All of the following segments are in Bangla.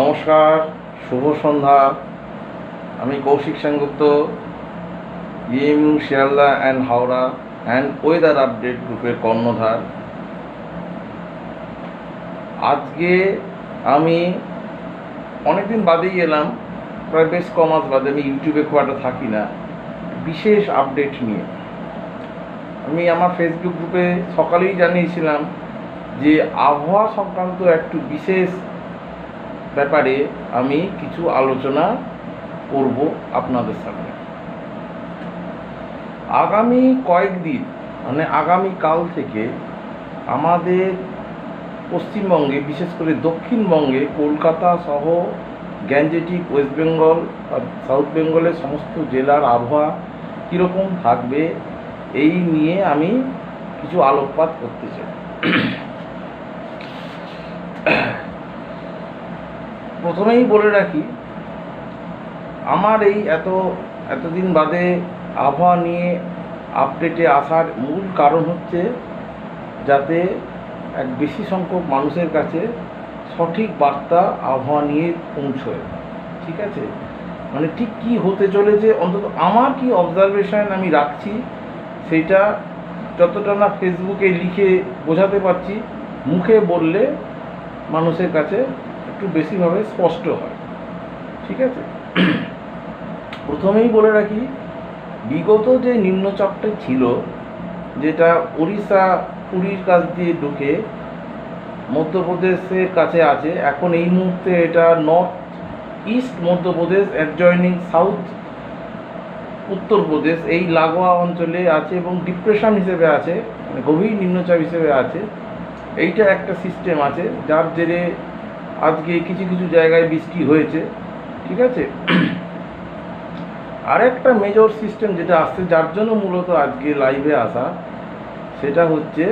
নমস্কার, শুভ সন্ধ্যা। আমি Koushik Sengupta EMU Sealdah and Howrah and weather update গ্রুপের কর্ণধার। আজকে আমি অনেকদিন বাদেই এলাম, প্রায় বেশ ক মাস বাদে, আমি ইউটিউবে খুব একটা থাকি না। বিশেষ আপডেট নিয়ে। আমি আমার ফেসবুক গ্রুপে সকালেই জানিয়েছিলাম যে আবহাওয়া সংক্রান্ত একটু বিশেষ ব্যাপারে আমি কিছু আলোচনা করব আপনাদের সামনে। আগামী কয়েকদিন মানে আগামী কাল থেকে আমাদের পশ্চিমবঙ্গে, বিশেষ করে দক্ষিণবঙ্গে, কলকাতা সহ গ্যাঞ্জেটিক ওয়েস্ট বেঙ্গল সাউথ বেঙ্গলের সমস্ত জেলার আবহাওয়া কীরকম থাকবে, এই নিয়ে আমি কিছু আলোকপাত করতে চাই। প্রথমেই বলে রাখি, আমার এই এত, এতদিন বাদে আবহাওয়া নিয়ে আপডেটে আসার মূল কারণ হচ্ছে যাতে এক বেশি সংখ্যক মানুষের কাছে সঠিক বার্তা আবহাওয়া নিয়ে পৌঁছয়। ঠিক আছে? মানে ঠিক কী হতে চলেছে? অন্তত আমার কি অবজারভেশন আমি রাখছি, সেটা যতটা না ফেসবুকে লিখে বোঝাতে পারছি, মুখে বললে মানুষের কাছে একটু বেশিভাবে স্পষ্ট হয়। ঠিক আছে? প্রথমেই বলে রাখি, বিগত যে নিম্নচাপটা ছিল, যেটা উড়িষ্যা পুরীর কাছ দিয়ে ঢুকে মধ্যপ্রদেশের কাছে আছে, এখন এই মুহূর্তে এটা north east Madhya Pradesh adjoining south Uttar Pradesh এই লাগোয়া অঞ্চলে আছে এবং ডিপ্রেশন হিসেবে আছে মানে গভীর নিম্নচাপ হিসেবে আছে। এইটা একটা সিস্টেম আছে, যার জেরে আজকে কিছু কিছু জায়গায় বৃষ্টি হয়েছে, ঠিক আছে? আরেকটা মেজর সিস্টেম যেটা আসছে, যার জন্য মূলত আজকে লাইভে আসা, সেটা হচ্ছে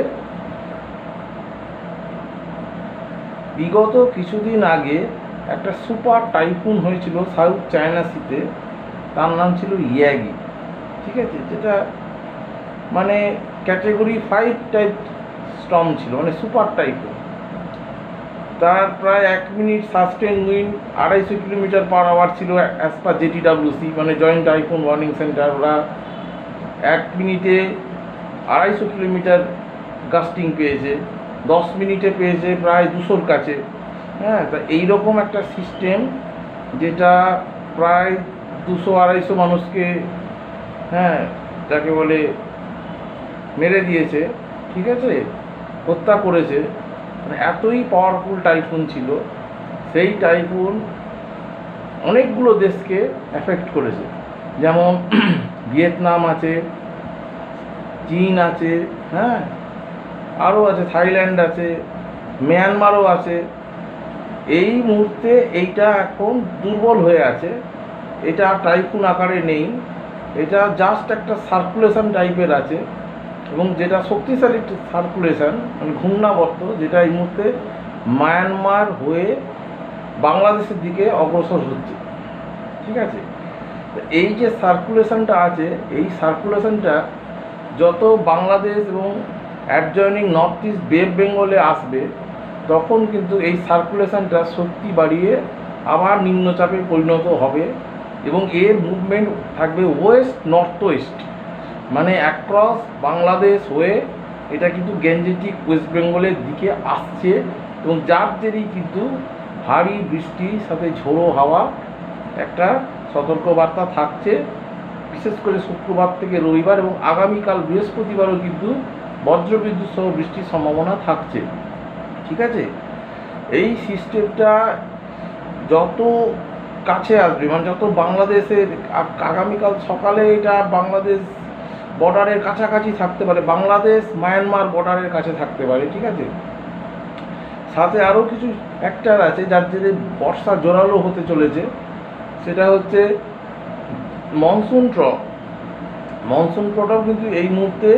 বিগত কিছুদিন আগে একটা সুপার টাইফুন হয়েছিল সাউথ চায়না সিতে তার নাম ছিল ইয়াগি, ঠিক আছে? যেটা মানে ক্যাটেগরি ফাইভ টাইপ স্টম ছিল মানে সুপার টাইফুন তার প্রায় এক মিনিট সাস্টেন উইন্ড আড়াইশো কিলোমিটার পার আওয়ার ছিল অ্যাজ পার জেটিডাব্লিউসি মানে জয়েন্ট টাইফুন ওয়ার্নিং সেন্টার ওরা এক মিনিটে আড়াইশো কিলোমিটার গাস্টিং পেয়েছে, দশ মিনিটে পেয়েছে প্রায় দুশোর কাছে। হ্যাঁ তা এইরকম একটা সিস্টেম যেটা প্রায় দুশো আড়াইশো মানুষকে হ্যাঁ যাকে বলে মেরে দিয়েছে, ঠিক আছে? হত্যা করেছে। এতই পাওয়ারফুল টাইফুন ছিল, সেই টাইফুন অনেকগুলো দেশকে এফেক্ট করেছে। যেমন ভিয়েতনাম আছে, চীন আছে হ্যাঁ? আরও আছে, থাইল্যান্ড আছে, মিয়ানমারও আছে। এই মুহূর্তে এইটা এখন দুর্বল হয়ে আছে। এটা টাইফুন আকারে নেই। এটা জাস্ট একটা সার্কুলেশন টাইপের আছে। এবং যেটা শক্তিশালী সার্কুলেশন মানে ঘূর্ণাবর্ত, যেটা এই মুহূর্তে মায়ানমার হয়ে বাংলাদেশের দিকে অগ্রসর হচ্ছে। ঠিক আছে? এই যে সার্কুলেশনটা আছে, এই সার্কুলেশনটা যত বাংলাদেশ এবং অ্যাডজয়নিং নর্থ ইস্ট বে বেঙ্গলে আসবে, তখন কিন্তু এই সার্কুলেশনটা শক্তি বাড়িয়ে আবার নিম্নচাপে পরিণত হবে এবং এর মুভমেন্ট থাকবে ওয়েস্ট নর্থ ওয়েস্ট মানে অ্যাক্রস বাংলাদেশ হয়ে এটা কিন্তু গ্যাঞ্জেটিক ওয়েস্ট বেঙ্গলের দিকে আসছে এবং যার জেরেই কিন্তু ভারী বৃষ্টির সাথে ঝোড়ো হাওয়া একটা সতর্কবার্তা থাকছে। বিশেষ করে শুক্রবার থেকে রবিবার এবং আগামীকাল বৃহস্পতিবারও কিন্তু বজ্রবিদ্যুৎ সহ বৃষ্টির সম্ভাবনা থাকছে। ঠিক আছে? এই সিস্টেমটা যত কাছে আসবে মানে যত বাংলাদেশের আগামীকাল সকালে এটা বাংলাদেশ বর্ডারের কাছাকাছি থাকতে পারে, বাংলাদেশ, মায়ানমার বর্ডারের কাছে থাকতে পারে, ঠিক আছে? সাথে আরও কিছু ফ্যাক্টর আছে যার জেরে বর্ষা জোরালো হতে চলেছে, সেটা হচ্ছে মনসুন ট্রপ মনসুন ট্রপটাও কিন্তু এই মুহূর্তে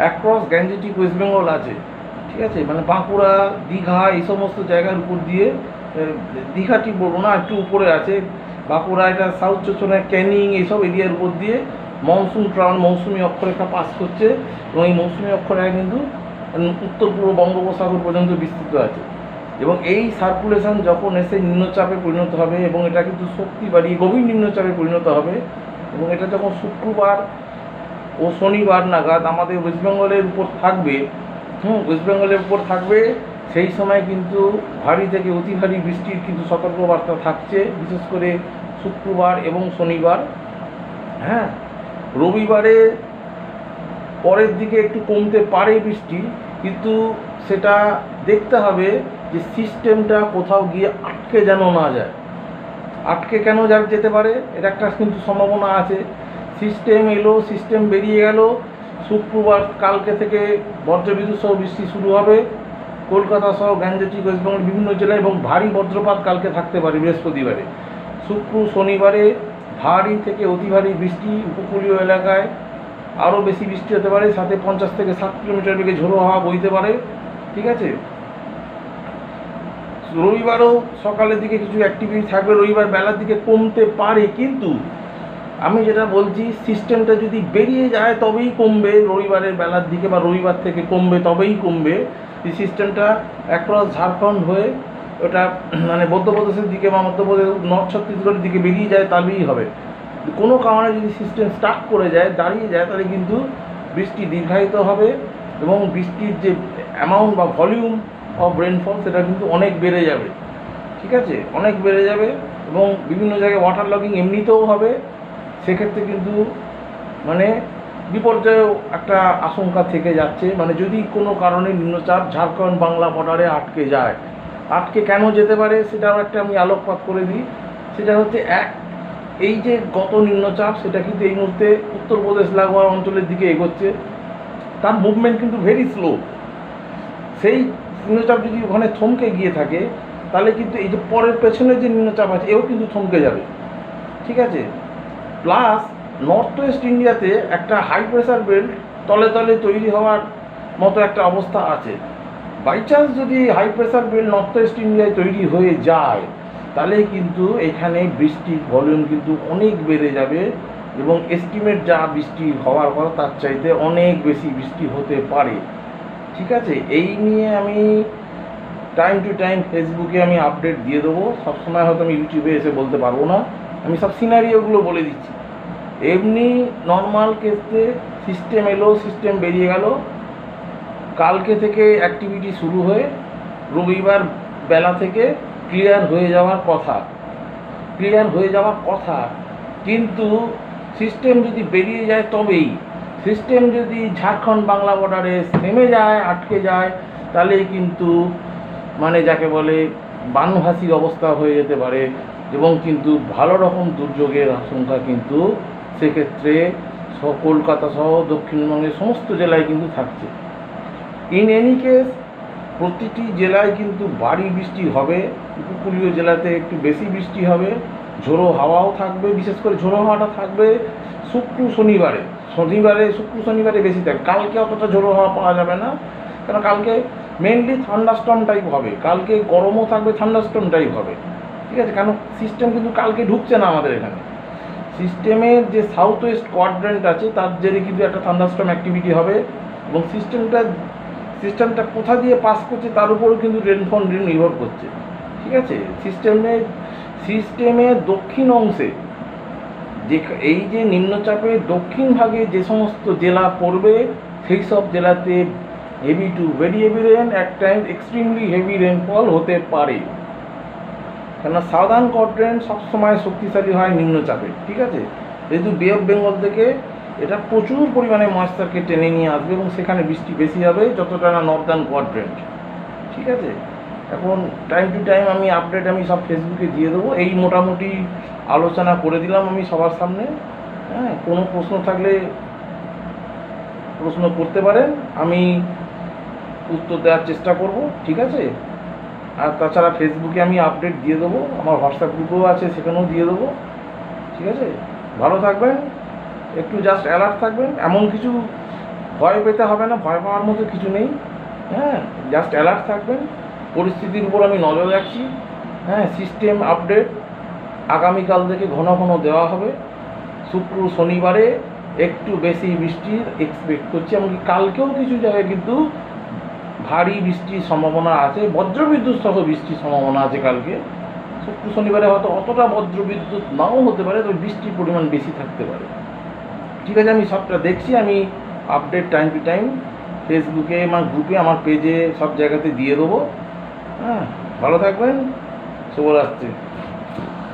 অ্যাক্রস গ্যাঞ্জেটিক ওয়েস্ট বেঙ্গল আছে, ঠিক আছে? মানে বাঁকুড়া, দীঘা, এই সমস্ত জায়গার উপর দিয়ে দীঘাটি দীঘা বলব না, একটু উপরে আছে। বাঁকুড়া, এটা সাউথ চোচনা ক্যানিং এইসব এরিয়ার উপর দিয়ে মনসুন ট্রাউন মৌসুমি অক্ষরেখা পাস করছে এবং এই মৌসুমি অক্ষরেখা কিন্তু উত্তর পূর্ব বঙ্গোপসাগর পর্যন্ত বিস্তৃত আছে। এবং এই সার্কুলেশন যখন এসে নিম্নচাপে পরিণত হবে এবং এটা কিন্তু শক্তি বাড়িয়ে গভীর নিম্নচাপে পরিণত হবে এবং এটা যখন শুক্রবার ও শনিবার নাগাদ আমাদের ওয়েস্ট বেঙ্গলের উপর থাকবে, হুম ওয়েস্ট বেঙ্গলের উপর থাকবে, সেই সময় কিন্তু ভারী থেকে অতি ভারী বৃষ্টির কিন্তু সতর্কবার্তা থাকছে, বিশেষ করে শুক্রবার এবং শনিবার। হ্যাঁ রবিবারে পরের দিকে একটু কমতে পারে বৃষ্টি, কিন্তু সেটা দেখতে হবে যে সিস্টেমটা কোথাও গিয়ে আটকে যেন না যায়। আটকে কেন যা যেতে পারে এটা একটা কিন্তু সম্ভাবনা আছে। সিস্টেম এলো, সিস্টেম বেরিয়ে গেল, শুক্রবার কালকে থেকে বজ্রবিদ্যুৎ সহ বৃষ্টি শুরু হবে। কলকাতা সহ গ্যাঞ্জেটি ওয়েস্টবেঙ্গল, বিভিন্ন জেলায় এবং ভারী বজ্রপাত কালকে থাকতে পারে বৃহস্পতিবারে। শুক্র, শনিবারে ভারী থেকে অতি ভারী বৃষ্টি উপকূলীয় এলাকায়। আরও বেশি বৃষ্টি হতে পারে, সাথে পঞ্চাশ থেকে ষাট কিলোমিটার বেগে ঝোড়ো হাওয়া বইতে পারে, ঠিক আছে? রবিবারও সকালের দিকে কিছু অ্যাক্টিভিটি থাকবে, রবিবার বেলার দিকে কমতে পারে, কিন্তু আমি যেটা বলছি সিস্টেমটা যদি বেরিয়ে যায় তবেই কমবে, রবিবারের বেলার দিকে বা রবিবার থেকে কমবে তবেই কমবে। এই সিস্টেমটা অ্যাক্রস ঝাড়খণ্ড হয়ে ওটা মানে মধ্যপ্রদেশের দিকে বা মধ্যপ্রদেশ নর্থ ছত্তিশগড়ের দিকে বেরিয়ে যায়, তাহলেই হবে। কোনো কারণে যদি সিস্টেম স্টাক করে যায়, দাঁড়িয়ে যায়, তাহলে কিন্তু বৃষ্টি দীর্ঘায়িত হবে এবং বৃষ্টির যে অ্যামাউন্ট বা ভলিউম অফ রেনফল সেটা কিন্তু অনেক বেড়ে যাবে। ঠিক আছে? অনেক বেড়ে যাবে এবং বিভিন্ন জায়গায় ওয়াটার লগিং এমনিতেও হবে। সেক্ষেত্রে কিন্তু মানে বিপর্যয় একটা আশঙ্কা থেকে যাচ্ছে। মানে যদি কোনো কারণে নিম্নচাপ ঝাড়খণ্ড, বাংলা বর্ডারে আটকে যায় আটকে কেন যেতে পারে সেটাও একটা আমি আলোকপাত করে দিই। সেটা হচ্ছে এক, এই যে গত নিম্নচাপ সেটা কিন্তু এই মুহূর্তে উত্তরপ্রদেশ, লাগোয়া অঞ্চলের দিকে এগোচ্ছে। তার মুভমেন্ট কিন্তু ভেরি স্লো সেই নিম্নচাপ যদি ওখানে থমকে গিয়ে থাকে, তাহলে কিন্তু এই যে পরের পেছনের যে নিম্নচাপ আছে, এও কিন্তু থমকে যাবে। ঠিক আছে? প্লাস নর্থ ওয়েস্ট ইন্ডিয়াতে একটা হাই প্রেশার বেল্ট তলে তলে তৈরি হওয়ার মতো একটা অবস্থা আছে। বাই চান্স যদি high pressure belt north west ইন্ডিয়ায় তৈরি হয়ে যায়, তাহলে কিন্তু এখানে বৃষ্টির ভলিউম কিন্তু অনেক বেড়ে যাবে এবং এস্টিমেট যা বৃষ্টি হওয়ার কথা, তার চাইতে অনেক বেশি বৃষ্টি হতে পারে। ঠিক আছে? এই নিয়ে আমি টাইম টু টাইম ফেসবুকে আমি আপডেট দিয়ে দেবো। সবসময় হয়তো আমি ইউটিউবে এসে বলতে পারব না। আমি সব সিনারিওগুলো বলে দিচ্ছি। এমনি নর্মাল কেসে সিস্টেম এলো সিস্টেম বেরিয়ে গেল। কালকে থেকে অ্যাক্টিভিটি শুরু হয়ে রবিবার বেলা থেকে ক্লিয়ার হয়ে যাওয়ার কথা। ক্লিয়ার হয়ে যাওয়ার কথা। কিন্তু সিস্টেম যদি বেরিয়ে যায় তবেই। সিস্টেম যদি ঝাড়খণ্ড বাংলা বর্ডারে থেমে যায়, আটকে যায় তাহলে কিন্তু মানে যাকে বলে বানভাসির অবস্থা হয়ে যেতে পারে এবং কিন্তু ভালো রকম দুর্যোগের আশঙ্কা কিন্তু সেক্ষেত্রে কলকাতা সহ দক্ষিণবঙ্গের সমস্ত জেলায় কিন্তু থাকছে। ইন এনি কেস প্রতিটি জেলায় কিন্তু ভারী বৃষ্টি হবে। উপকূলীয় জেলাতে একটু বেশি বৃষ্টি হবে। ঝোড়ো হাওয়াও থাকবে, বিশেষ করে ঝোড়ো হাওয়াটা থাকবে শুক্র শনিবারে। শনিবারে, শুক্র শনিবারে বেশি থাকবে কালকে অতটা ঝোড়ো হাওয়া পাওয়া যাবে না। কারণ কালকে মেনলি থান্ডাস্টম টাইপ হবে। কালকে গরমও থাকবে থান্ডাস্টম টাইপ হবে। ঠিক আছে? কারণ সিস্টেম কিন্তু কালকে ঢুকছে না আমাদের এখানে। সিস্টেমের যে সাউথ ওয়েস্ট কোয়াড্রেন্ট আছে, তার জেরে কিন্তু একটা থান্ডাস্টম অ্যাক্টিভিটি হবে। এবং সিস্টেমটা সিস্টেমটা কোথা দিয়ে পাস করছে, তার উপরও কিন্তু রেনফল নির্ভর করছে। ঠিক আছে? সিস্টেমে সিস্টেমের দক্ষিণ অংশে যে, এই যে নিম্নচাপের দক্ষিণ ভাগে যে সমস্ত জেলা পড়বে, সেই সব জেলাতে heavy to very heavy rain এক টাইম এক্সট্রিমলি হেভি রেনফল হতে পারে। কেননা সাউদার্ন কোয়াড্রেন্ট সবসময় শক্তিশালী হয় নিম্নচাপে, ঠিক আছে? যেহেতু বে অফ বেঙ্গল থেকে এটা প্রচুর পরিমাণে ময়েশ্চারকে টেনে নিয়ে আসবে এবং সেখানে বৃষ্টি বেশি হবে যতটা না নর্দার্ন কোয়াড্রেন্ট ঠিক আছে? এখন টাইম টু টাইম আমি আপডেট আমি সব ফেসবুকে দিয়ে দেবো। এই মোটামুটি আলোচনা করে দিলাম আমি সবার সামনে। হ্যাঁ কোনো প্রশ্ন থাকলে প্রশ্ন করতে পারেন। আমি উত্তর দেওয়ার চেষ্টা করব, ঠিক আছে? আর তাছাড়া ফেসবুকে আমি আপডেট দিয়ে দেবো। আমার হোয়াটসঅ্যাপ গ্রুপও আছে, সেখানেও দিয়ে দেবো। ঠিক আছে? ভালো থাকবেন। একটু জাস্ট অ্যালার্ট থাকবেন এমন কিছু ভয় পেতে হবে না, ভয় পাওয়ার মতো কিছু নেই। হ্যাঁ জাস্ট অ্যালার্ট থাকবেন পরিস্থিতির উপর আমি নজর রাখছি। হ্যাঁ সিস্টেম আপডেট আগামীকাল থেকে ঘন ঘন দেওয়া হবে। শুক্র শনিবারে একটু বেশি বৃষ্টির এক্সপেক্ট করছি, এমনকি কালকেও কিছু জায়গায় কিন্তু ভারী বৃষ্টির সম্ভাবনা আছে। বজ্রবিদ্যুৎ সহ বৃষ্টির সম্ভাবনা আছে কালকে। শুক্র শনিবারে হয়তো অতটা বজ্রবিদ্যুৎ নাও হতে পারে, তবে বৃষ্টির পরিমাণ বেশি থাকতে পারে। ঠিক আছে, আমি সবটা দেখছি, আমি আপডেট টাইম টু টাইম ফেসবুকে আমার গ্রুপে আমার পেজে সব জায়গাতে দিয়ে দেবো। হ্যাঁ ভালো থাকবেন, শুভরাত্রি।